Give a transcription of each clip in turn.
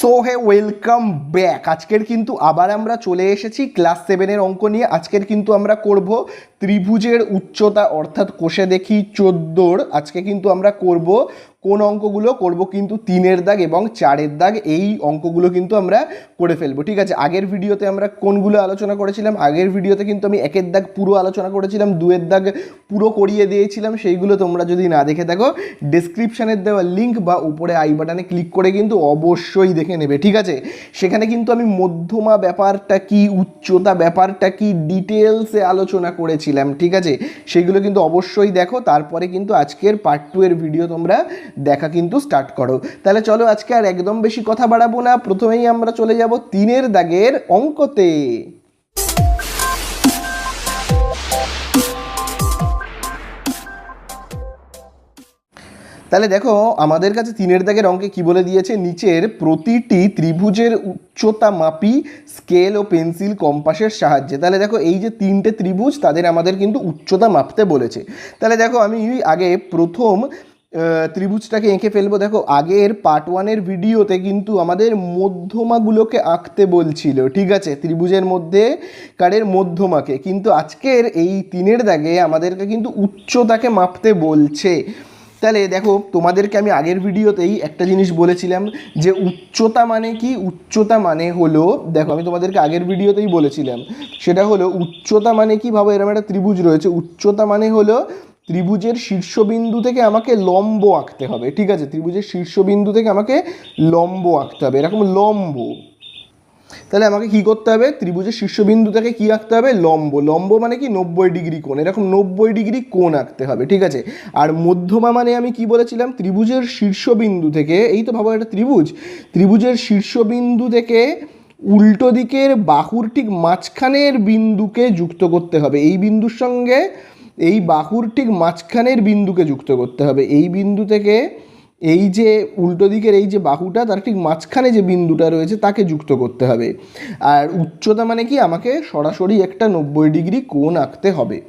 So hey welcome back আজকের কিন্তু আবার আমরা চলে এসেছি ক্লাস সেভেনের অঙ্ক নিয়ে। আজকের কিন্তু আমরা করব ত্রিভুজের উচ্চতা, অর্থাৎ কোষে দেখি চোদ্দোর। আজকে কিন্তু আমরা করব কোন অঙ্কগুলো করব কিন্তু তিনের দাগ এবং চারের দাগ, এই অঙ্কগুলো কিন্তু আমরা করে ফেলব, ঠিক আছে? আগের ভিডিওতে আমরা কোনগুলো আলোচনা করেছিলাম? আগের ভিডিওতে কিন্তু আমি একের দাগ পুরো আলোচনা করেছিলাম, দুয়ের দাগ পুরো করিয়ে দিয়েছিলাম, সেইগুলো তোমরা যদি না দেখে থাকো ডেসক্রিপশানের দেওয়া লিঙ্ক বা উপরে আই বাটনে ক্লিক করে কিন্তু অবশ্যই দেখে নেবে, ঠিক আছে? সেখানে কিন্তু আমি মধ্যমা ব্যাপারটা কি, উচ্চতা ব্যাপারটা কি ডিটেলসে আলোচনা করেছিলাম, ঠিক আছে? সেগুলো কিন্তু অবশ্যই দেখো, তারপরে কিন্তু আজকের পার্ট টু এর ভিডিও তোমরা দেখা কিন্তু স্টার্ট করো। তাহলে চলো আজকে আর একদম বেশি কথা বাড়াবো না। প্রথমেই আমরা চলে যাব তিনের দাগের অঙ্কতে। তাহলে দেখো, আমাদের কাছে তিনের দাগের অঙ্কে কি বলে দিয়েছে? নিচের প্রতিটি ত্রিভুজের উচ্চতা মাপি স্কেল ও পেন্সিল কম্পাসের সাহায্যে। তাহলে দেখো, এই যে তিনটে ত্রিভুজ, তাদের আমাদের কিন্তু উচ্চতা মাপতে বলেছে। তাহলে দেখো, আমি আগে প্রথম ত্রিভুজটাকে এঁকে ফেলব। দেখো, আগের পার্ট ওয়ানের ভিডিওতে কিন্তু আমাদের মধ্যমাগুলোকে আঁকতে বলছিল, ঠিক আছে? ত্রিভুজের মধ্যে কারের মধ্যমাকে। কিন্তু আজকের এই তিনের দাগে আমাদেরকে কিন্তু উচ্চতাকে মাপতে বলছে। তাহলে দেখো, তোমাদেরকে আমি আগের ভিডিওতেই একটা জিনিস বলেছিলাম যে উচ্চতা মানে কি? উচ্চতা মানে হলো, দেখো, আমি তোমাদেরকে আগের ভিডিওতেই বলেছিলাম, সেটা হলো উচ্চতা মানে কি? ভাবো এরকম একটা ত্রিভুজ রয়েছে। উচ্চতা মানে হলো ত্রিভুজের শীর্ষবিন্দু থেকে আমাকে লম্ব আঁকতে হবে, ঠিক আছে? ত্রিভুজের শীর্ষবিন্দু থেকে আমাকে লম্ব আঁকতে হবে, এরকম লম্ব। তাহলে আমাকে কি করতে হবে? ত্রিভুজের শীর্ষবিন্দু থেকে কি আঁকতে হবে? লম্ব। লম্ব মানে কি? নব্বই ডিগ্রি কোণ, এরকম নব্বই ডিগ্রি কোণ আঁকতে হবে, ঠিক আছে? আর মধ্যমা মানে আমি কি বলেছিলাম? ত্রিভুজের শীর্ষবিন্দু থেকে, এই তো ভাবো একটা ত্রিভুজ, ত্রিভুজের শীর্ষবিন্দু থেকে উল্টো দিকের বাহুর ঠিক মাঝখানের বিন্দুকে যুক্ত করতে হবে, এই বিন্দুর সঙ্গে এই বাহুর ঠিক মাঝখানের বিন্দুকে যুক্ত করতে হবে। এই বিন্দু থেকে এই যে উল্টো দিকের এই যে বাহুটা, তার ঠিক মাঝখানে যে বিন্দুটা রয়েছে, তাকে যুক্ত করতে হবে। আর উচ্চতা মানে কি? আমাকে সরাসরি একটা নব্বই ডিগ্রি কোণ আঁকতে হবে।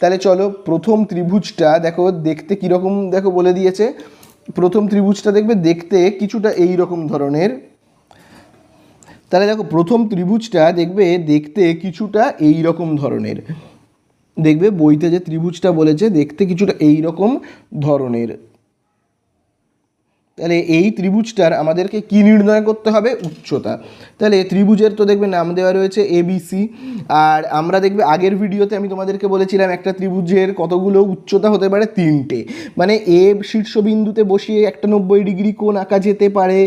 তাহলে চলো প্রথম ত্রিভুজটা, দেখো, দেখতে কীরকম, দেখো, বলে দিয়েছে। প্রথম ত্রিভুজটা দেখবে, দেখতে কিছুটা এই রকম ধরনের। তাহলে দেখো, প্রথম ত্রিভুজটা দেখবে, দেখতে কিছুটা এই রকম ধরনের। দেখবে বইতে যে ত্রিভুজটা বলেছে দেখতে কিছুটা এই রকম ধরনের। তাহলে এই ত্রিভুজটার আমাদেরকে কি নির্ণয় করতে হবে? উচ্চতা। তাহলে ত্রিভুজের তো দেখবে নাম দেওয়া রয়েছে এবিসি আর আমরা দেখবে আগের ভিডিওতে আমি তোমাদেরকে বলেছিলাম একটা ত্রিভুজের কতগুলো উচ্চতা হতে পারে তিনটে। মানে এ শীর্ষবিন্দুতে বসিয়ে একটা নব্বই ডিগ্রি কোণ আঁকা যেতে পারে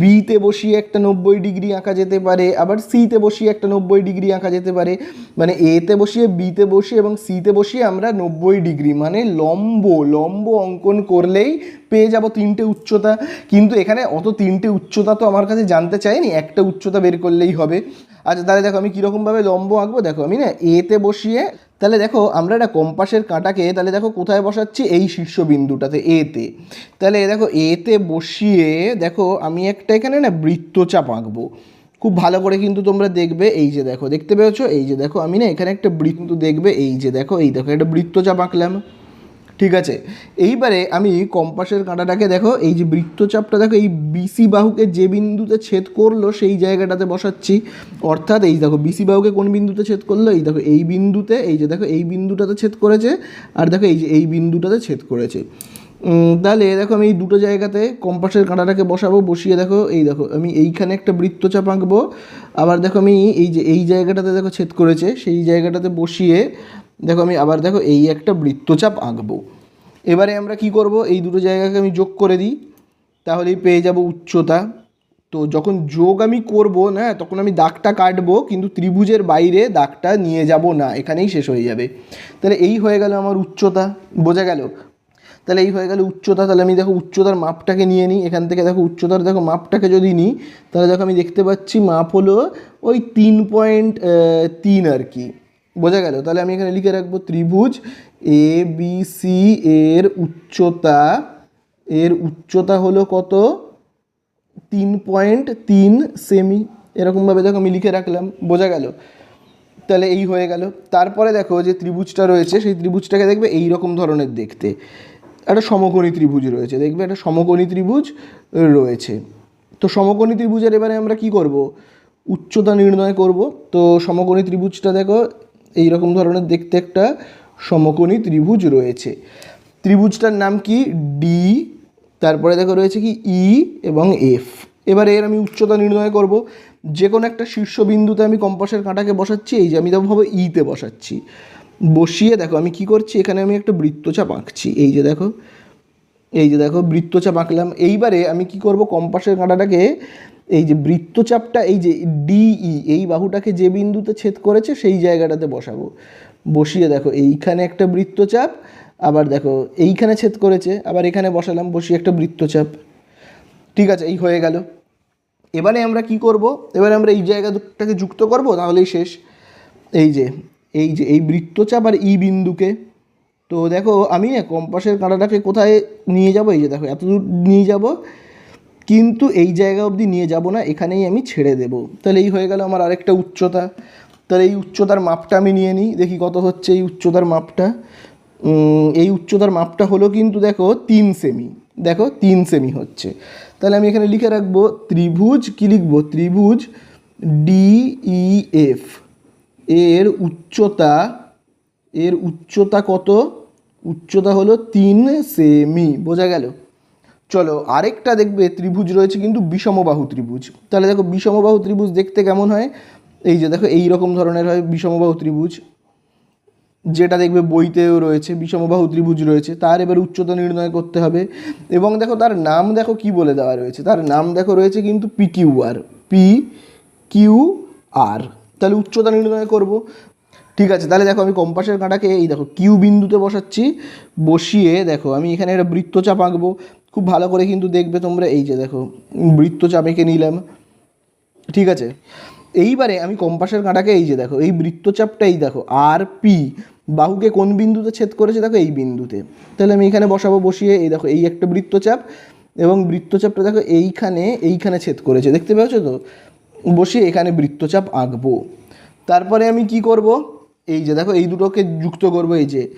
বিতে বসিয়ে একটা নব্বই ডিগ্রি আঁকা যেতে পারে, আবার সিতে বসিয়ে একটা নব্বই ডিগ্রি আঁকা যেতে পারে। মানে এতে বসিয়ে বিতে বসিয়ে এবং সিতে বসিয়ে আমরা নব্বই ডিগ্রি মানে লম্ব লম্ব অঙ্কন করলেই পেয়ে যাব তিনটে উচ্চতা কিন্তু এখানে অত তিনটে উচ্চতা তো আমার কাছে জানতে চাইনি, একটা উচ্চতা বের করলেই হবে। আচ্ছা তাহলে দেখো আমি কীরকমভাবে লম্ব আঁকবো? দেখো, আমি না এতে বসিয়ে, তাহলে দেখো আমরা একটা কম্পাসের কাঁটাকে, তাহলে দেখো কোথায় বসাচ্ছি? এই শীর্ষবিন্দুটাতে এতে তাহলে দেখো এতে বসিয়ে, দেখো আমি একটা এখানে না বৃত্তচাপ আঁকবো। খুব ভালো করে কিন্তু তোমরা দেখবে, এই যে দেখো, দেখতে পেয়েছ? এই যে দেখো, আমি না এখানে একটা বৃত্ত দেখবে, এই যে দেখো, এই দেখো, একটা বৃত্তচাপ আঁকলাম। ঠিক আছে? এইবারে আমি কম্পাসের কাঁটাটাকে দেখো, এই যে বৃত্তচাপটা দেখো, এই বিসি বাহুকে যে বিন্দুতে ছেদ করল, সেই জায়গাটাতে বসাচ্ছি। অর্থাৎ এই দেখো বিসি বাহুকে কোন বিন্দুতে ছেদ করল? এই দেখো, এই বিন্দুতে, এই যে দেখো, এই বিন্দুটাতে ছেদ করেছে, আর দেখো, এই যে, এই বিন্দুটাতে ছেদ করেছে। তাহলে দেখো, আমি এই দুটো জায়গাতে কম্পাসের কাঁটাটাকে বসাবো, বসিয়ে দেখো, এই দেখো, আমি এইখানে একটা বৃত্তচাপ আঁকবো। আবার দেখো, আমি এই যে, এই জায়গাটাতে দেখো ছেদ করেছে, সেই জায়গাটাতে বসিয়ে দেখো আমি আবার দেখো এই একটা বৃত্তচাপ আঁকবো। এবারে আমরা কি করব? এই দুটো জায়গাকে আমি যোগ করে দিই। তাহলেই পেয়ে যাব উচ্চতা। তো যখন যোগ আমি করব, না, তখন আমি দাগটা কাটবো, কিন্তু ত্রিভুজের বাইরে দাগটা নিয়ে যাব না, এখানেই শেষ হয়ে যাবে। তাহলে এই হয়ে গেল আমার উচ্চতা। বোঝা গেল? তাহলে এই হয়ে গেল উচ্চতা। তাহলে আমি দেখো উচ্চতার মাপটাকে নিয়ে নিই। এখান থেকে দেখো উচ্চতার দেখো মাপটাকে যদি নিই, তাহলে দেখো আমি দেখতে পাচ্ছি মাপ হলো ওই তিন পয়েন্ট তিন আর কি। বোঝা গেল। তাহলে আমি এখানে লিখে রাখব ত্রিভুজ এ বি সি এর উচ্চতা এর উচ্চতা হলো কত? তিন পয়েন্ট তিন সেমি। এরকমভাবে দেখো আমি লিখে রাখলাম, বোঝা গেল। তাহলে এই হয়ে গেল। তারপরে দেখো যে ত্রিভুজটা রয়েছে, সেই ত্রিভুজটাকে দেখবে এই রকম ধরনের দেখতে। একটা সমকোণী ত্রিভুজ রয়েছে, দেখবে একটা সমকোণী ত্রিভুজ রয়েছে। তো সমকোণী ত্রিভুজের এবারে আমরা কি করব? উচ্চতা নির্ণয় করব। তো সমকোণী ত্রিভুজটা দেখো এই রকম ধরনের দেখতে একটা সমকোণী ত্রিভুজ রয়েছে। ত্রিভুজটার নাম কি? ডি তারপরে দেখো রয়েছে কি ই এবং এফ এবারে এর আমি উচ্চতা নির্ণয় করব। যে কোনো একটা শীর্ষবিন্দুতে আমি কম্পাসের কাঁটাকে বসাচ্ছি, এই যে আমি দেখো ভাবে ইতে বসাচ্ছি। বসিয়ে দেখো আমি কি করছি? এখানে আমি একটা বৃত্তচাপ আঁকছি। এই যে দেখো, এই যে দেখো বৃত্তচাপ আঁকলাম। এইবারে আমি কি করব? কম্পাসের কাঁটাটাকে এই যে বৃত্তচাপটা, এই যে ডিই, এই বাহুটাকে যে বিন্দুতে ছেদ করেছে সেই জায়গাটাতে বসাবো। বসিয়ে দেখো, এইখানে একটা বৃত্তচাপ, আবার দেখো, এইখানে ছেদ করেছে, আবার এখানে বসালাম, বসিয়ে একটা বৃত্তচাপ। ঠিক আছে, এই হয়ে গেল। এবারে আমরা কি করব? এবারে আমরা এই জায়গাটাকে যুক্ত করব, তাহলেই শেষ। এই যে এই যে, এই বৃত্তচাপ আর ই বিন্দুকে, তো দেখো, আমি না কম্পাসের কাঁটাটাকে কোথায় নিয়ে যাব? এই যে দেখো এত দূর নিয়ে যাব কিন্তু এই জায়গা অবধি নিয়ে যাব না, এখানেই আমি ছেড়ে দেব। তাহলে এই হয়ে গেল আমার আরেকটা উচ্চতা। তাহলে এই উচ্চতার মাপটা আমি নিয়ে নিই, দেখি কত হচ্ছে এই উচ্চতার মাপটা। এই উচ্চতার মাপটা হলো কিন্তু দেখো তিন সেমি দেখো তিন সেমি হচ্ছে। তাহলে আমি এখানে লিখে রাখব ত্রিভুজ, কি লিখব? ত্রিভুজ ডিইএফ এর উচ্চতা এর উচ্চতা কত? উচ্চতা হলো তিন সেমি বোঝা গেল? চলো, আরেকটা দেখবে ত্রিভুজ রয়েছে কিন্তু বিষমবাহু ত্রিভুজ। তাহলে দেখো বিষমবাহু ত্রিভুজ দেখতে কেমন হয়? এই যে দেখো, এই রকম ধরনের হয় বিষমবাহু ত্রিভুজ। যেটা দেখবে বইতেও রয়েছে, বিষমবাহু ত্রিভুজ রয়েছে। তার এবার উচ্চতা নির্ণয় করতে হবে। এবং দেখো, তার নাম দেখো কি বলে দেওয়া রয়েছে? তার নাম দেখো রয়েছে কিন্তু P Q R P Q R. তাহলে উচ্চতা নির্ণয় করব। ঠিক আছে, তাহলে দেখো আমি কম্পাসের কাঁটাকে এই দেখো কিউ বিন্দুতে বসাচ্ছি। বসিয়ে দেখো, আমি এখানে একটা বৃত্তচাপ আঁকবো। খুব ভালো করে কিন্তু দেখবে তোমরা। এই যে দেখো বৃত্তচাপ এঁকে নিলাম। ঠিক আছে? এইবারে আমি কম্পাসের কাঁটাকে এই যে দেখো, এই বৃত্তচাপটা এই দেখো, আর পি বাহুকে কোন বিন্দুতে ছেদ করেছে? দেখো এই বিন্দুতে। তাহলে আমি এখানে বসাবো, বসিয়ে এই দেখো, এই একটা বৃত্তচাপ এবং বৃত্তচাপটা দেখো এইখানে এইখানে ছেদ করেছে। দেখতে পেয়েছ তো? বসিয়ে এখানে বৃত্তচাপ আঁকবো। তারপরে আমি কি করব? এই যে দেখো, এই দুটোকে যুক্ত করব, এই যে।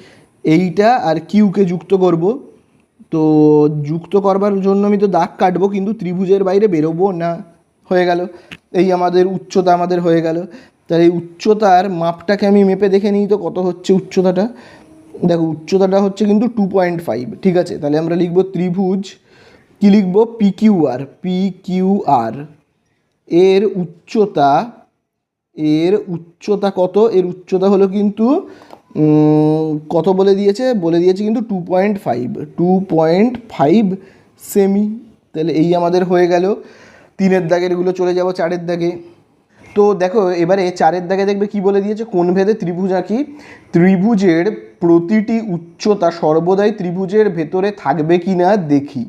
এইটা আর কিউকে যুক্ত করব। তো যুক্ত করবার জন্য আমি তো দাগ কাটবো, কিন্তু ত্রিভুজের বাইরে বেরোবো না। হয়ে গেল। এই আমাদের উচ্চতা আমাদের হয়ে গেল। তাহলে এই উচ্চতার মাপটাকে আমি মেপে দেখে নিই তো, কত হচ্ছে উচ্চতাটা? দেখো, উচ্চতাটা হচ্ছে কিন্তু টু পয়েন্ট ফাইভ ঠিক আছে? তাহলে আমরা লিখব ত্রিভুজ। কি লিখব? P Q R P Q R এর উচ্চতা এর উচ্চতা কত? এর উচ্চতা হলো কিন্তু কত বলে দিয়েছে? বলে দিয়েছে কিন্তু two point five two point five semi তাহলে এই আমাদের হয়ে গেল। তিনের দাগের এগুলো চলে যাব চারের দাগে। তো দেখো, এবারে চারের দাগে দেখবে কি বলে দিয়েছে? কোন ভেদে ত্রিভুজ আঁকি? ত্রিভুজের প্রতিটি উচ্চতা সর্বদাই ত্রিভুজের ভেতরে থাকবে কি না দেখি।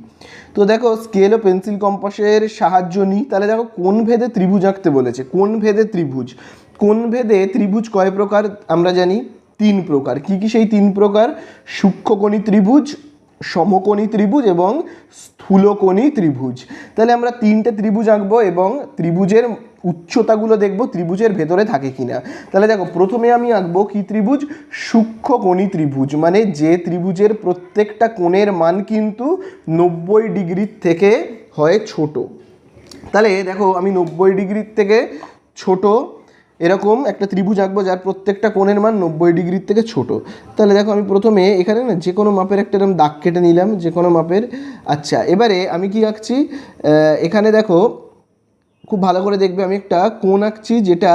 তো দেখো স্কেল ও পেন্সিল কম্পাসের সাহায্য নিই। তাহলে দেখো, কোন ভেদে ত্রিভুজ আঁকতে বলেছে? কোন ভেদে ত্রিভুজ? কোন ভেদে ত্রিভুজ কয় প্রকার আমরা জানি? তিন প্রকার। কি কি সেই তিন প্রকার? সূক্ষ্মকণি ত্রিভুজ, সমকোণী ত্রিভুজ এবং স্থূলকোণী ত্রিভুজ। তাহলে আমরা তিনটে ত্রিভুজ আঁকবো এবং ত্রিভুজের উচ্চতাগুলো দেখব ত্রিভুজের ভেতরে থাকে কিনা। তাহলে দেখো, প্রথমে আমি আঁকবো কি ত্রিভুজ? সূক্ষ্মকোণী ত্রিভুজ। মানে যে ত্রিভুজের প্রত্যেকটা কোণের মান কিন্তু নব্বই ডিগ্রির থেকে হয় ছোট। তাহলে দেখো, আমি নব্বই ডিগ্রির থেকে ছোট এরকম একটা ত্রিভুজ আঁকবো যার প্রত্যেকটা কোণের মান নব্বই ডিগ্রির থেকে ছোট। তাহলে দেখো আমি প্রথমে এখানে না যে কোনো মাপের একটা এরকম দাগ কেটে নিলাম, যে কোনো মাপের। আচ্ছা এবারে আমি কি আঁকছি? এখানে দেখো, খুব ভালো করে দেখবে আমি একটা কোণ আঁকছি যেটা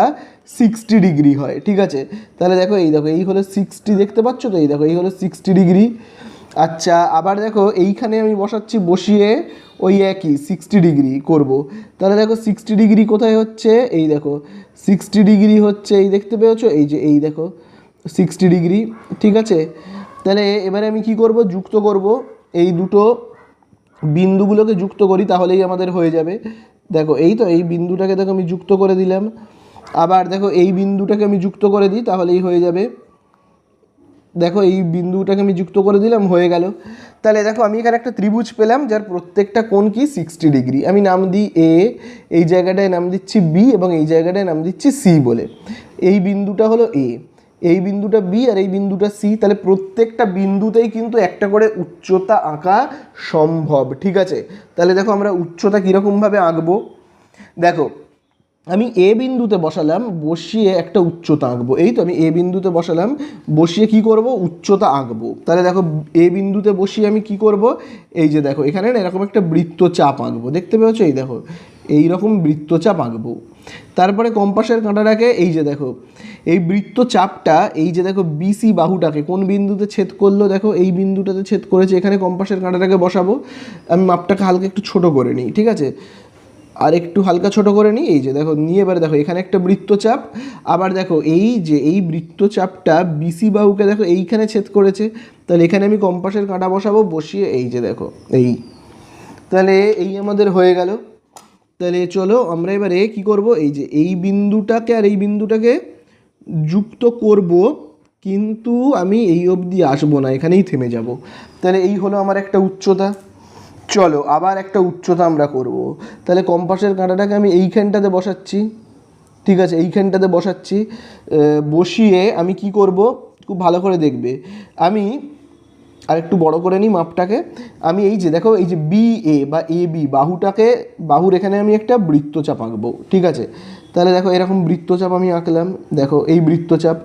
সিক্সটি ডিগ্রি হয়, ঠিক আছে? তাহলে দেখো, এই দেখো, এই হলো সিক্সটি দেখতে পাচ্ছ তো? এই দেখো, এই হলো সিক্সটি ডিগ্রি। আচ্ছা আবার দেখো, এইখানে আমি বসাচ্ছি, বসিয়ে ওই একই সিক্সটি ডিগ্রি করব। তাহলে দেখো সিক্সটি ডিগ্রি কোথায় হচ্ছে? এই দেখো সিক্সটি ডিগ্রি হচ্ছে, এই দেখতে পেয়েছ? এই যে, এই দেখো, সিক্সটি ডিগ্রি, ঠিক আছে? তাহলে এবারে আমি কি করব? যুক্ত করব। এই দুটো বিন্দুগুলোকে যুক্ত করি, তাহলেই আমাদের হয়ে যাবে। দেখো, এই তো, এই বিন্দুটাকে দেখো আমি যুক্ত করে দিলাম। আবার দেখো, এই বিন্দুটাকে আমি যুক্ত করে দিই, তাহলেই হয়ে যাবে দেখো এই বিন্দুটাকে আমি যুক্ত করে দিলাম, হয়ে গেল। তাহলে দেখো আমি এখানে একটা ত্রিভুজ পেলাম, যার প্রত্যেকটা কোণ কি সিক্সটি ডিগ্রি আমি নাম দিই এ এই জায়গাটায় নাম দিচ্ছি বি এবং এই জায়গাটায় নাম দিচ্ছি সি বলে। এই বিন্দুটা হলো এ এই বিন্দুটা বি আর এই বিন্দুটা সি তাহলে প্রত্যেকটা বিন্দুতেই কিন্তু একটা করে উচ্চতা আঁকা সম্ভব, ঠিক আছে? তাহলে দেখো আমরা উচ্চতা কীরকমভাবে আঁকবো? দেখো আমি এ বিন্দুতে বসালাম, বসিয়ে একটা উচ্চতা আঁকবো। এই তো আমি এ বিন্দুতে বসালাম, বসিয়ে কি করব? উচ্চতা আঁকবো। তাহলে দেখো, এ বিন্দুতে বসিয়ে আমি কি করব? এই যে দেখো, এখানে না এরকম একটা বৃত্তচাপ আঁকবো। দেখতে পেয়েছ? এই দেখো এই রকম বৃত্তচাপ আঁকবো। তারপরে কম্পাসের কাঁটাটাকে, এই যে দেখো, এই বৃত্তচাপটা, এই যে দেখো বিসি বাহুটাকে কোন বিন্দুতে ছেদ করল? দেখো, এই বিন্দুটাতে ছেদ করেছে, এখানে কম্পাসের কাঁটাটাকে বসাবো। আমি মাপটাকে হালকা একটু ছোট করে নিই, ঠিক আছে? আর একটু হালকা ছোট করে নিই, এই যে দেখো, নিয়ে এবারে দেখো, এখানে একটা বৃত্তচাপ, আবার দেখো, এই যে এই বৃত্তচাপটা বিসি বাহুকে দেখো, এইখানে ছেদ করেছে, তাহলে এখানে আমি কম্পাসের কাঁটা বসাবো, বসিয়ে এই যে দেখো, এই, তাহলে এই আমাদের হয়ে গেল। তাহলে চলো আমরা এবারে কি করব, এই যে এই বিন্দুটাকে আর এই বিন্দুটাকে যুক্ত করব, কিন্তু আমি এই অবধি আসব না, এখানেই থেমে যাব। তাহলে এই হলো আমার একটা উচ্চতা। চলো, আবার একটা উচ্চতা আমরা করব। তাহলে কম্পাসের কাঁটাটাকে আমি এইখানটাতে বসাচ্ছি। ঠিক আছে এইখানটাতে বসাচ্ছি। বসিয়ে আমি কি করব? খুব ভালো করে দেখবে। আমি আর একটু বড় করে নিই মাপটাকে। আমি এই যে, দেখো, এই যে বি এ বা এ বি বাহুটাকে, বাহুর এখানে আমি একটা বৃত্তচাপ আঁকবো। ঠিক আছে? তাহলে দেখো, এরকম বৃত্তচাপ আমি আঁকলাম। দেখো, এই বৃত্তচাপ।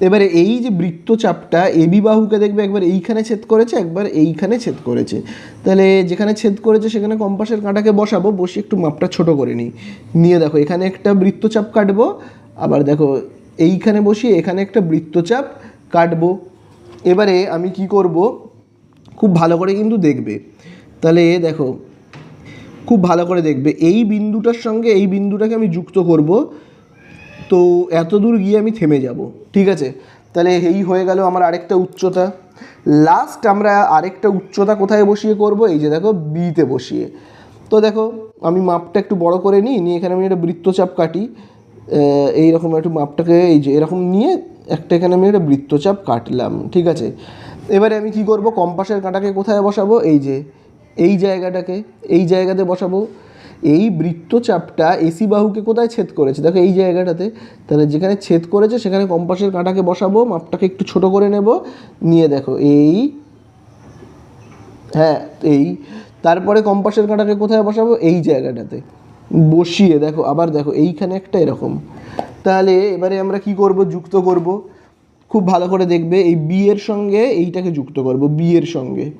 এবারে এই যে বৃত্তচাপটা, এ বি বাহুকে দেখবে একবার এইখানে ছেদ করেছে, একবার এইখানে ছেদ করেছে। তাহলে যেখানে ছেদ করেছে, সেখানে কম্পাসের কাঁটাকে বসাবো, বসে একটু মাপটা ছোট করে নিই। নিয়ে দেখো, এখানে একটা বৃত্তচাপ কাটবো, আবার দেখো, এইখানে বসিয়ে এখানে একটা বৃত্তচাপ কাটবো। এবারে আমি কি করব? খুব ভালো করে কিন্তু দেখবে। তাহলে দেখো, খুব ভালো করে দেখবে। এই বিন্দুটার সঙ্গে এই বিন্দুটাকে আমি যুক্ত করব। তো এত দূর গিয়ে আমি থেমে যাব। ঠিক আছে? তাহলে এই হয়ে গেল আমার আরেকটা উচ্চতা। লাস্ট আমরা আরেকটা উচ্চতা কোথায় বসিয়ে করব? এই যে দেখো বিতে বসিয়ে। তো দেখো, আমি মাপটা একটু বড় করে নিই। নিয়ে এখানে আমি একটা বৃত্তচাপ কাটি। এইরকম একটু মাপটাকে, এই যে এরকম নিয়ে একটা এখানে আমি একটা বৃত্তচাপ কাটলাম। ঠিক আছে? এবারে আমি কি করব? কম্পাসের কাঁটাকে কোথায় বসাবো? এই যে, এই জায়গাটাকে, এই জায়গাতে বসাবো। এই বৃত্তচাপটা এসি বাহুকে কোথায় ছেদ করেছে? দেখো এই জায়গাটাতে। তাহলে যেখানে ছেদ করেছে, সেখানে কম্পাসের কাঁটাকে বসাবো, মাপটাকে একটু ছোট করে নেব। নিয়ে দেখো, এই হ্যাঁ এই। তারপরে কম্পাসের কাঁটাকে কোথায় বসাবো? এই জায়গাটাতে। বসিয়ে দেখো, আবার দেখো, এইখানে একটা এরকম। তাহলে এবারে আমরা কি করব? যুক্ত করব। খুব ভালো করে দেখবে, এই বি এর সঙ্গে এইটাকে যুক্ত করব বি এর সঙ্গে।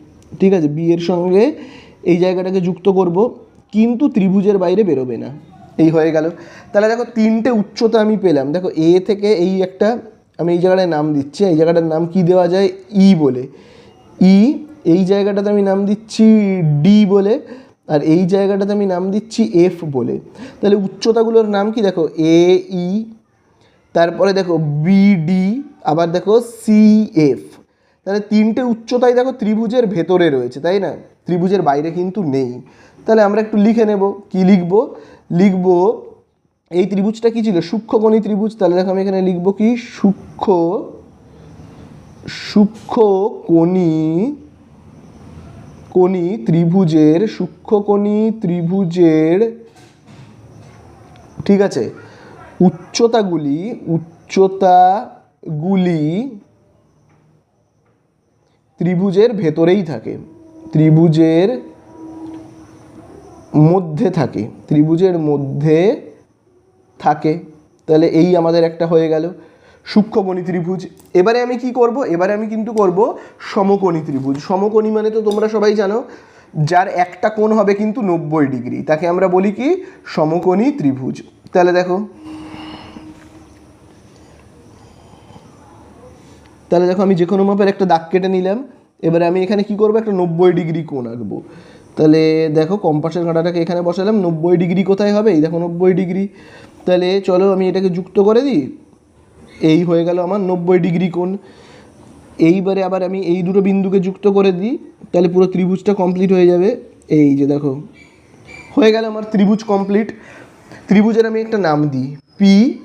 ঠিক আছে? বি এর সঙ্গে এই জায়গাটাকে যুক্ত করব। কিন্তু ত্রিভুজের বাইরে বেরোবে না। এই হয়ে গেল। তাহলে দেখো তিনটে উচ্চতা আমি পেলাম। দেখো এ থেকে এই একটা, আমি এই জায়গাটায় নাম দিচ্ছি। এই জায়গাটার নাম কি দেওয়া যায়? ই বলে। ই এই জায়গাটাতে আমি নাম দিচ্ছি ডি বলে। আর এই জায়গাটাতে আমি নাম দিচ্ছি এফ বলে। তাহলে উচ্চতাগুলোর নাম কি? দেখো এ ই তারপরে দেখো বিডি আবার দেখো সি এফ তাহলে তিনটে উচ্চতাই দেখো ত্রিভুজের ভেতরে রয়েছে, তাই না? ত্রিভুজের বাইরে কিন্তু নেই। তাহলে আমরা একটু লিখে নেব, কি লিখব? লিখব, এই ত্রিভুজটা কি ছিল? সূক্ষ্মকণি ত্রিভুজ, তাহলে দেখো আমি এখানে লিখব কি? সূক্ষ্ম, সূক্ষ্মকণি, কোণী ত্রিভুজের, সূক্ষ্মকণি ত্রিভুজের, ঠিক আছে? উচ্চতাগুলি উচ্চতাগুলি ত্রিভুজের ভেতরেই থাকে, ত্রিভুজের মধ্যে থাকে, ত্রিভুজের মধ্যে থাকে। তাহলে এই আমাদের একটা হয়ে গেল। সূক্ষ্মকণি ত্রিভুজ। এবারে আমি কি করব? এবারে আমি কিন্তু করব সমকোণী ত্রিভুজ। সমকোণী মানে তো তোমরা সবাই জানো, যার একটা কোণ হবে কিন্তু নব্বই ডিগ্রি। তাকে আমরা বলি কি? সমকোণী ত্রিভুজ। তাহলে দেখো তাহলে দেখো আমি যে কোনো মাপের একটা দাগ কেটে নিলাম। এবারে আমি এখানে কি করব? একটা নব্বই ডিগ্রি কোণ আঁকবো। তাহলে দেখো কম্পাসের কাঁটাটাকে এখানে বসালাম। নব্বই ডিগ্রি কোথায় হবে? এই দেখো নব্বই ডিগ্রি। তাহলে চলো আমি এটাকে যুক্ত করে দিই। এই হয়ে গেল আমার নব্বই ডিগ্রি কোণ। এইবারে আবার আমি এই দুটো বিন্দুকে যুক্ত করে দিই। তাহলে পুরো ত্রিভুজটা কমপ্লিট হয়ে যাবে। এই যে দেখো। হয়ে গেল আমার ত্রিভুজ কমপ্লিট। ত্রিভুজের আমি একটা নাম দিই। P,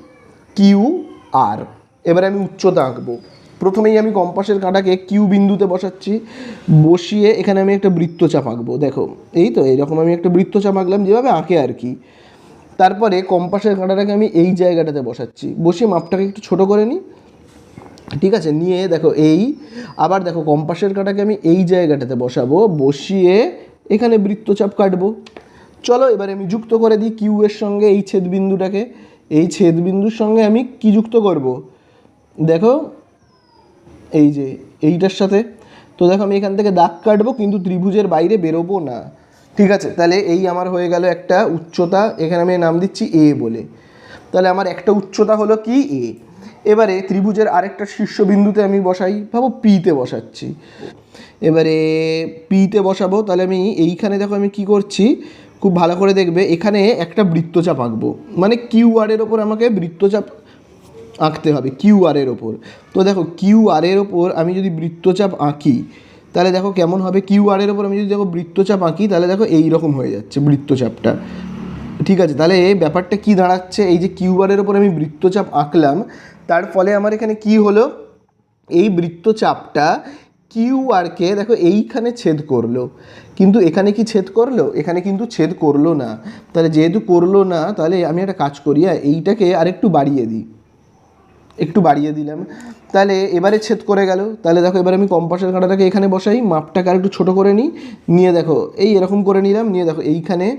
Q, R. এবারে আমি উচ্চতা আঁকবো। প্রথমেই আমি কম্পাসের কাঁটাকে কিউ বিন্দুতে বসাচ্ছি। বসিয়ে এখানে আমি একটা বৃত্তচাপ আঁকবো দেখো। এই তো, এইরকম আমি একটা বৃত্তচাপ আঁকলাম যেভাবে আঁকে আর কি। তারপরে কম্পাসের কাঁটাটাকে আমি এই জায়গাটাতে বসাচ্ছি। বসিয়ে মাপটাকে একটু ছোট করে নিই। ঠিক আছে, নিয়ে দেখো এই, আবার দেখো কম্পাসের কাঁটাকে আমি এই জায়গাটাতে বসাবো, বসিয়ে এখানে বৃত্তচাপ কাটবো। চলো, এবারে আমি যুক্ত করে দিই কিউ এর সঙ্গে এই ছেদবিন্দুটাকে এই ছেদবিন্দুর সঙ্গে আমি কি যুক্ত করব? দেখো এই যে, এইটার সাথে। তো দেখো, আমি এখান থেকে দাগ কাটবো, কিন্তু ত্রিভুজের বাইরে বেরোবো না। ঠিক আছে? তাহলে এই আমার হয়ে গেল একটা উচ্চতা, এখানে আমি নাম দিচ্ছি এ বলে। তাহলে আমার একটা উচ্চতা হলো কি? এ এবারে ত্রিভুজের আরেকটা শীর্ষবিন্দুতে আমি বসাই, ভাবো পিতে বসাচ্ছি। এবারে পিতে বসাবো, তাহলে আমি এইখানে দেখো আমি কি করছি? খুব ভালো করে দেখবে, এখানে একটা বৃত্তচাপ আঁকবো। মানে কিউ আরের ওপর আমাকে বৃত্তচাপ আঁকতে হবে কিউ আর এর ওপর। তো দেখো কিউ আর এর ওপর আমি যদি বৃত্তচাপ আঁকি তাহলে দেখো কেমন হবে? কিউ আর এর ওপর আমি যদি দেখো বৃত্তচাপ আঁকি তাহলে দেখো এই রকম হয়ে যাচ্ছে বৃত্তচাপটা। ঠিক আছে? তাহলে ব্যাপারটা কি দাঁড়াচ্ছে? এই যে কিউ আর এর ওপর আমি বৃত্তচাপ আঁকলাম তার ফলে আমার এখানে কি হলো? এই বৃত্তচাপটা কিউ আরকে দেখো এইখানে ছেদ করল। কিন্তু এখানে কি ছেদ করল? এখানে কিন্তু ছেদ করল না। তাহলে যেহেতু করল না তাহলে আমি একটা কাজ করি হ্যাঁ, এইটাকে আরেকটু বাড়িয়ে দিই। একটু বাড়িয়ে দিলাম। তাহলে এবারে ছেদ করে গেল। তাহলে দেখো এবার আমি কম্পাসের কাঁটাটাকে এখানে বসাই, মাপটাকে আর একটু ছোটো করে নিই। নিয়ে দেখো, এই এরকম করে নিলাম। নিয়ে দেখো, এইখানে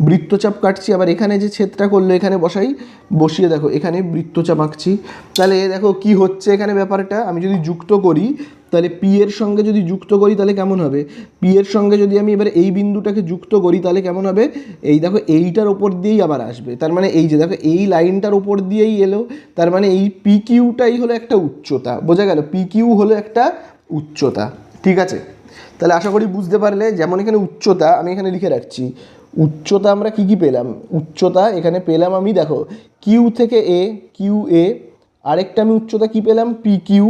বৃত্তচাপ কাটছি, আবার এখানে যে ছেদটা করল, এখানে বসাই, বসিয়ে দেখো, এখানে বৃত্তচাপ আঁকছি। তাহলে দেখো কি হচ্ছে এখানে ব্যাপারটা? আমি যদি যুক্ত করি, তাহলে পি এর সঙ্গে যদি যুক্ত করি, তাহলে কেমন হবে? পি এর সঙ্গে যদি আমি এবার এই বিন্দুটাকে যুক্ত করি, তাহলে কেমন হবে? এই দেখো, এইটার ওপর দিয়েই আবার আসবে। তার মানে এই যে দেখো, এই লাইনটার ওপর দিয়েই এলো। তার মানে এই পি কিউটাই হলো একটা উচ্চতা। বোঝা গেল পি কিউ হলো একটা উচ্চতা। ঠিক আছে? তাহলে আশা করি বুঝতে পারলে, যেমন এখানে উচ্চতা, আমি এখানে লিখে রাখছি। উচ্চতা আমরা কি কি পেলাম? উচ্চতা এখানে পেলাম আমি, দেখো কিউ থেকে এ কিউ এ আরেকটা আমি উচ্চতা কি পেলাম? পি কিউ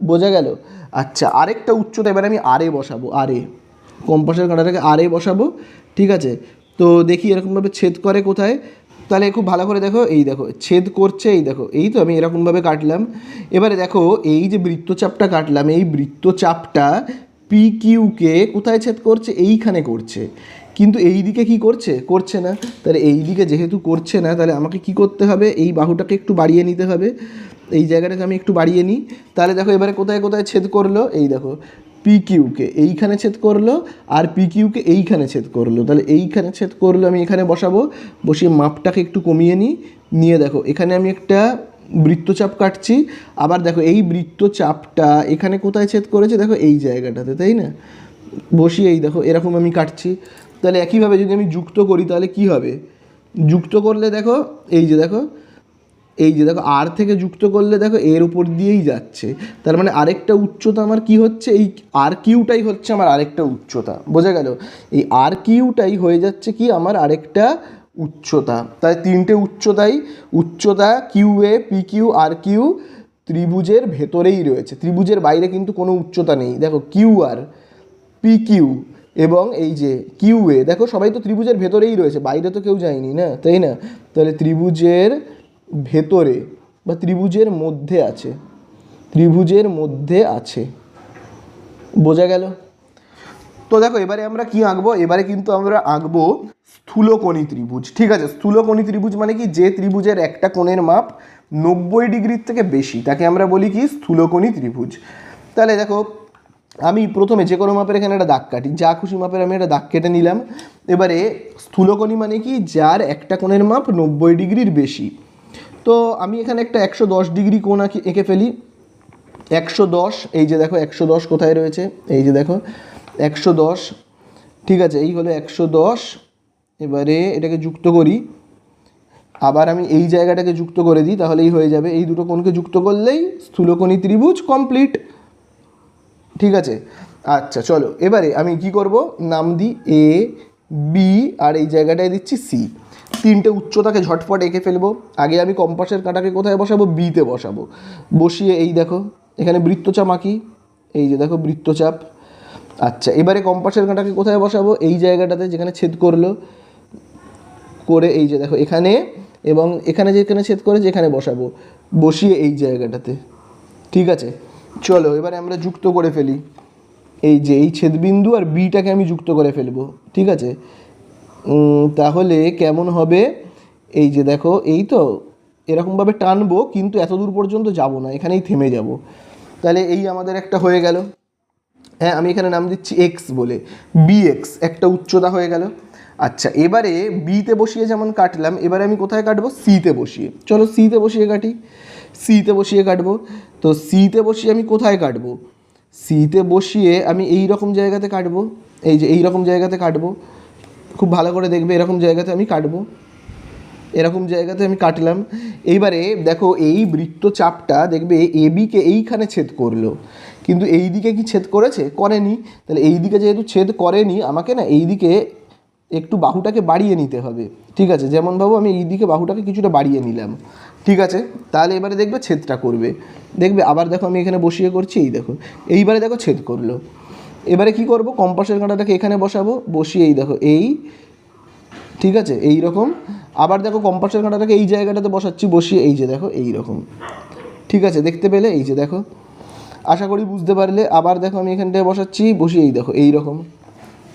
বোঝা গেল? আচ্ছা আরেকটা উচ্চতা, এবার আমি আরে বসাবো আরে কম্পাসের কাঁটাটাকে আরে বসাবো, ঠিক আছে? তো দেখি এরকমভাবে ছেদ করে কোথায়? তাহলে খুব ভালো করে দেখো, এই দেখো, ছেদ করছে, এই দেখো, এই তো আমি এরকমভাবে কাটলাম। এবারে দেখো, এই যে বৃত্তচাপটা কাটলাম, এই বৃত্তচাপটা পি কিউকে কোথায় ছেদ করছে? এইখানে করছে। কিন্তু এই দিকে কি করছে? করছে না। তাহলে এই দিকে যেহেতু করছে না, তাহলে আমাকে কি করতে হবে? এই বাহুটাকে একটু বাড়িয়ে নিতে হবে। এই জায়গাটাকে আমি একটু বাড়িয়ে নিই। তাহলে দেখো এবারে কোথায় কোথায় ছেদ করল? এই দেখো পি কিউকে এইখানে ছেদ করল আর পি কিউকে এইখানে ছেদ করল। তাহলে এইখানে ছেদ করল আমি এখানে বসাবো। বসিয়ে মাপটাকে একটু কমিয়ে নিই। নিয়ে দেখো, এখানে আমি একটা বৃত্তচাপ কাটছি। আবার দেখো, এই বৃত্তচাপটা এখানে কোথায় ছেদ করেছে? দেখো এই জায়গাটাতে, তাই না? বসিয়ে এই দেখো, এরকম আমি কাটছি। তাহলে একইভাবে যদি আমি যুক্ত করি, তাহলে কি হবে? যুক্ত করলে দেখো, এই যে দেখো, এই যে দেখো আর থেকে যুক্ত করলে দেখো, এর উপর দিয়েই যাচ্ছে। তার মানে আরেকটা উচ্চতা আমার কি হচ্ছে? এই আর কিউটাই হচ্ছে আমার আরেকটা উচ্চতা। বোঝা গেল? এই আর কিউটাই হয়ে যাচ্ছে কি? আমার আরেকটা উচ্চতা। তাই তিনটে উচ্চতাই, উচ্চতা Q A P Q R Q ত্রিভুজের ভেতরেই রয়েছে। ত্রিভুজের বাইরে কিন্তু কোনো উচ্চতা নেই। দেখো কিউ আর পি কিউ এবং এই যে কিউ এ দেখো সবাই তো ত্রিভুজের ভেতরেই রয়েছে, বাইরে তো কেউ যায়নি না, তাই না? তাহলে ত্রিভুজের ভেতরে বা ত্রিভুজের মধ্যে আছে, ত্রিভুজের মধ্যে আছে, বোঝা গেল? তো দেখো, এবারে আমরা কি আঁকবো? এবারে কিন্তু আমরা আঁকবো স্থূলকোণী ত্রিভুজ, ঠিক আছে? স্থূলকোণী ত্রিভুজ মানে কি? যে ত্রিভুজের একটা কোণের মাপ নব্বই ডিগ্রির থেকে বেশি, তাকে আমরা বলি কি? স্থূলকোণী ত্রিভুজ। তাহলে দেখো আমি প্রথমে যে কোনো মাপের এখানে একটা দাগ কাটি, যা খুশি মাপের আমি একটা দাগ কেটে নিলাম। এবারে স্থূলকোণী মানে কি? যার একটা কোণের মাপ নব্বই ডিগ্রির বেশি। তো আমি এখানে একটা একশো দশ ডিগ্রি কোণ এঁকে ফেলি। একশো দশ, এই যে দেখো একশো দশ কোথায় রয়েছে? এই যে দেখো, একশো দশ, ঠিক আছে, এই হলো একশো দশ। এবারে এটাকে যুক্ত করি। আবার আমি এই জায়গাটাকে যুক্ত করে দিই, তাহলেই হয়ে যাবে। এই দুটো কোণকে যুক্ত করলেই স্থূলকোণী ত্রিভুজ কমপ্লিট ঠিক আছে? আচ্ছা চলো, এবারে আমি কি করব? নাম দিই এ বি আর এই জায়গাটায় দিচ্ছি সি তিনটে উচ্চতাকে ঝটপট এঁকে ফেলব। আগে আমি কম্পাসের কাঁটাকে কোথায় বসাবো? বিতে বসাবো। বসিয়ে এই দেখো, এখানে বৃত্তচাপ আঁকি। এই যে দেখো, বৃত্তচাপ। আচ্ছা এবারে কম্পাসের কাঁটাকে কোথায় বসাবো? এই জায়গাটাতে যেখানে ছেদ করল, করে এই যে দেখো, এখানে এবং এখানে যেখানে ছেদ করে যেখানে বসাবো। বসিয়ে এই জায়গাটাতে। ঠিক আছে? চলো, এবারে আমরা যুক্ত করে ফেলি। এই যে, এই ছেদবিন্দু আর বিটাকে আমি যুক্ত করে ফেলব, ঠিক আছে? তাহলে কেমন হবে? এই যে দেখো, এই তো এরকমভাবে টানবো, কিন্তু এত দূর পর্যন্ত যাব না, এখানেই থেমে যাব। তাহলে এই আমাদের একটা হয়ে গেল। হ্যাঁ আমি এখানে নাম দিচ্ছি এক্স বলে। বি এক্স একটা উচ্চতা হয়ে গেল। আচ্ছা এবারে বিতে বসিয়ে যেমন কাটলাম, এবারে আমি কোথায় কাটবো? সিতে বসিয়ে। চলো সিতে বসিয়ে কাটি। সিতে বসিয়ে কাটবো। তো সিতে বসিয়ে আমি কোথায় কাটবো? সিতে বসিয়ে আমি এই রকম জায়গাতে কাটবো। এই যে এই রকম জায়গাতে কাটবো। খুব ভালো করে দেখবে এরকম জায়গাতে আমি কাটবো। এরকম জায়গাতে আমি কাটলাম। এইবারে দেখো এই বৃত্তচাপটা দেখবে এ বিকে এইখানে ছেদ করল। কিন্তু এই দিকে কি ছেদ করেছে? করেনি। তাহলে এই দিকে যেহেতু ছেদ করেনি, আমাকে না এই দিকে একটু বাহুটাকে বাড়িয়ে নিতে হবে। ঠিক আছে? যেমন ভাবো আমি এই দিকে বাহুটাকে কিছুটা বাড়িয়ে নিলাম। ঠিক আছে, তাহলে এবারে দেখবে ছেদটা করবে। দেখবে আবার দেখো আমি এখানে বসিয়ে করছি, এই দেখো। এইবারে দেখো ছেদ করল। এবারে কি করব? কম্পাসের কাঁটাটাকে এখানে বসাবো, বসিয়ে এই দেখো, এই, ঠিক আছে এই রকম আবার দেখো কম্পাসের কাঁটাটাকে এই জায়গাটাতে বসাচ্ছি, বসিয়ে এই যে দেখো এই রকম ঠিক আছে, দেখতে পেলে? এই যে দেখো। আশা করি বুঝতে পারলে। আবার দেখো আমি এখানটায় বসাচ্ছি, বসিয়ে এই দেখো এই রকম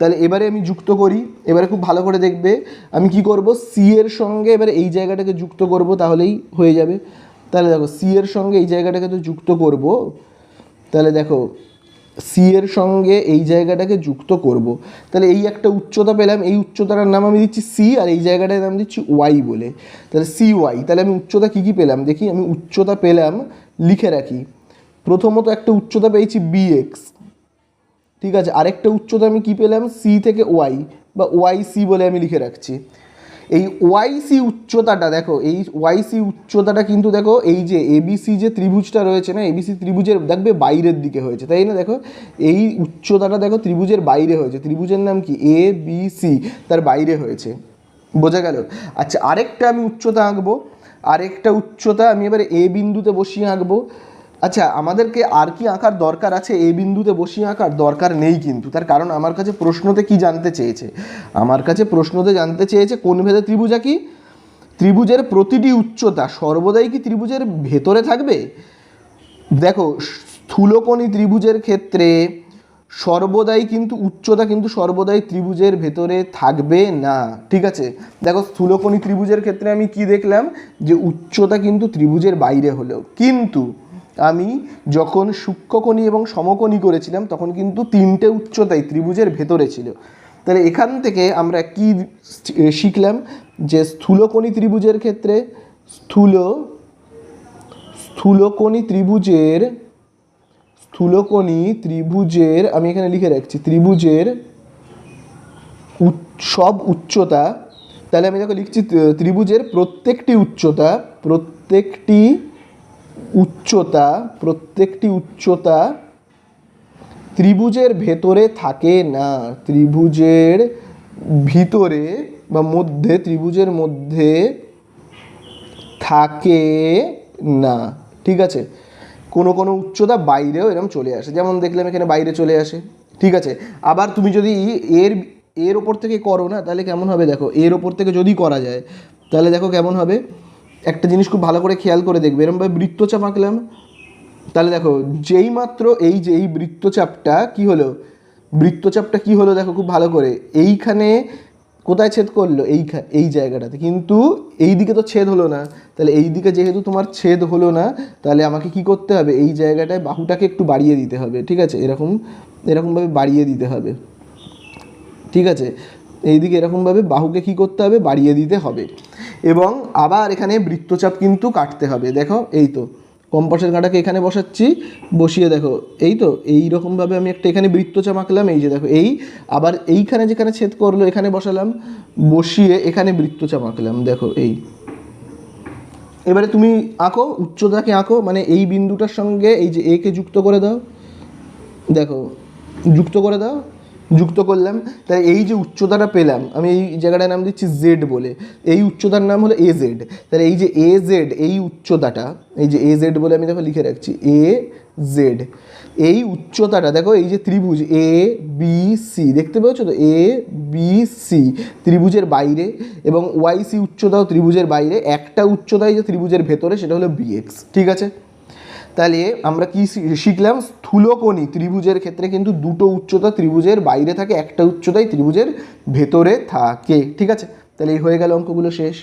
তাহলে এবারে আমি যুক্ত করি, এবারে খুব ভালো করে দেখবে, আমি কি করব সি এর সঙ্গে এবারে এই জায়গাটাকে যুক্ত করব, তাহলেই হয়ে যাবে। তাহলে দেখো সি এর সঙ্গে এই জায়গাটাকে তো যুক্ত করব, তাহলে দেখো সি এর সঙ্গে এই জায়গাটাকে যুক্ত করব। তাহলে এই একটা উচ্চতা পেলাম, এই উচ্চতাটার নাম আমি দিচ্ছি সি আর এই জায়গাটার নাম দিচ্ছি ওয়াই বলে। তাহলে সি ওয়াই তাহলে আমি উচ্চতা কী কী পেলাম? দেখি, আমি উচ্চতা পেলাম, লিখে রাখি। প্রথমত একটা উচ্চতা পেয়েছি বি এক্স ঠিক আছে, আরেকটা উচ্চতা আমি কী পেলাম? সি থেকে ওয়াই বা ওয়াই সি বলে আমি লিখে রাখছি। এই ওয়াই সি উচ্চতাটা দেখো, এই ওয়াই সি উচ্চতাটা কিন্তু দেখো, এই যে এবিসি যে ত্রিভুজটা রয়েছে না এবিসি ত্রিভুজের দেখবে বাইরের দিকে হয়েছে, তাই না? দেখো, এই উচ্চতাটা দেখো ত্রিভুজের বাইরে হয়েছে, ত্রিভুজের নাম কি? এ বি সি তার বাইরে হয়েছে। বোঝা গেল? আচ্ছা আরেকটা আমি উচ্চতা আঁকবো, আরেকটা উচ্চতা আমি এবারে এ বিন্দুতে বসিয়ে আঁকবো। আচ্ছা আমাদেরকে আর কি আঁকার দরকার আছে? এ বিন্দুতে বসিয়ে আঁকার দরকার নেই কিন্তু। তার কারণ আমার কাছে প্রশ্নতে কি জানতে চেয়েছে? আমার কাছে প্রশ্নতে জানতে চেয়েছে কোন ভেদে ত্রিভুজা কি ত্রিভুজের প্রতিটি উচ্চতা সর্বদাই কি ত্রিভুজের ভেতরে থাকবে? দেখো, স্থূলকোণী ত্রিভুজের ক্ষেত্রে সর্বদাই কিন্তু উচ্চতা কিন্তু সর্বদাই ত্রিভুজের ভেতরে থাকবে না। ঠিক আছে? দেখো, স্থূলকোণী ত্রিভুজের ক্ষেত্রে আমি কি দেখলাম? যে উচ্চতা কিন্তু ত্রিভুজের বাইরে হলেও। কিন্তু আমি যখন সূক্ষ্মকোণী এবং সমকোণী করেছিলাম, তখন কিন্তু তিনটে উচ্চতাই ত্রিভুজের ভেতরে ছিল। তাহলে এখান থেকে আমরা কি শিখলাম? যে স্থূলকোণী ত্রিভুজের ক্ষেত্রে স্থূল, স্থূলকোণী ত্রিভুজের স্থূলকোণী ত্রিভুজের, আমি এখানে লিখে রাখছি, ত্রিভুজের সব উচ্চতা, তাহলে আমি দেখো লিখছি, ত্রিভুজের প্রত্যেকটি উচ্চতা, প্রত্যেকটি উচ্চতা, প্রত্যেকটি উচ্চতা ত্রিভুজের ভেতরে থাকে না। ত্রিভুজের ভিতরে বা মধ্যে, ত্রিভুজের মধ্যে থাকে না। ঠিক আছে? কোনো কোনো উচ্চতা বাইরেও এরকম চলে আসে। যেমন দেখলাম এখানে বাইরে চলে আসে। ঠিক আছে? আবার তুমি যদি এর এর ওপর থেকে করো না, তাহলে কেমন হবে? দেখো, এর ওপর থেকে যদি করা যায়, তাহলে দেখো কেমন হবে? একটা জিনিস খুব ভালো করে খেয়াল করে দেখবে। এরকমভাবে বৃত্তচাপ আঁকলাম তাহলে দেখো, যেই মাত্র এই যে এই বৃত্তচাপটা কি হলো? বৃত্তচাপটা কি হলো দেখো খুব ভালো করে। এইখানে কোথায় ছেদ করল? এই এই জায়গাটাতে। কিন্তু এই দিকে তো ছেদ হলো না। তাহলে এই দিকে যেহেতু তোমার ছেদ হলো না, তাহলে আমাকে কি করতে হবে? এই জায়গাটায় বাহুটাকে একটু বাড়িয়ে দিতে হবে, ঠিক আছে? এরকম এরকমভাবে বাড়িয়ে দিতে হবে। ঠিক আছে? এইদিকে এরকমভাবে বাহুকে কী করতে হবে? বাড়িয়ে দিতে হবে। এবং আবার এখানে বৃত্তচাপ কিন্তু কাটতে হবে। দেখো, এই তো, কম্পাসের কাঁটাকে এখানে বসাচ্ছি, বসিয়ে দেখো, এই তো এই রকমভাবে আমি একটা এখানে বৃত্তচাপ আঁকলাম, এই যে দেখো, এই, আবার এইখানে যেখানে ছেদ করল, এখানে বসালাম, বসিয়ে এখানে বৃত্তচাপ আঁকলাম, দেখো, এই। এবারে তুমি আঁকো, উচ্চতাকে আঁকো মানে এই বিন্দুটার সঙ্গে এই যে একে যুক্ত করে দাও, দেখো, যুক্ত করে দাও যুক্ত করলাম। তাই এই যে উচ্চতাটা পেলাম, আমি এই জায়গাটার নাম দিচ্ছি জেড বলে। এই উচ্চতার নাম হলো এ জেড তাহলে এই যে এ জেড এই উচ্চতাটা, এই যে এ জেড বলে আমি দেখো লিখে রাখছি এ জেড এই উচ্চতাটা, দেখো এই যে ত্রিভুজ এ বি সি দেখতে পাচ্ছ তো? এ বি সি ত্রিভুজের বাইরে এবং ওয়াই সি উচ্চতাও ত্রিভুজের বাইরে। একটা উচ্চতাই যে ত্রিভুজের ভেতরে, সেটা হলো বিএক্স ঠিক আছে? তাহলে আমরা কি শিখলাম? স্থূলকণি ত্রিভুজের ক্ষেত্রে কিন্তু দুটো উচ্চতা ত্রিভুজের বাইরে থাকে, একটা উচ্চতাই ত্রিভুজের ভেতরে থাকে। ঠিক আছে? তাহলে এই হয়ে গেল অঙ্কগুলো শেষ।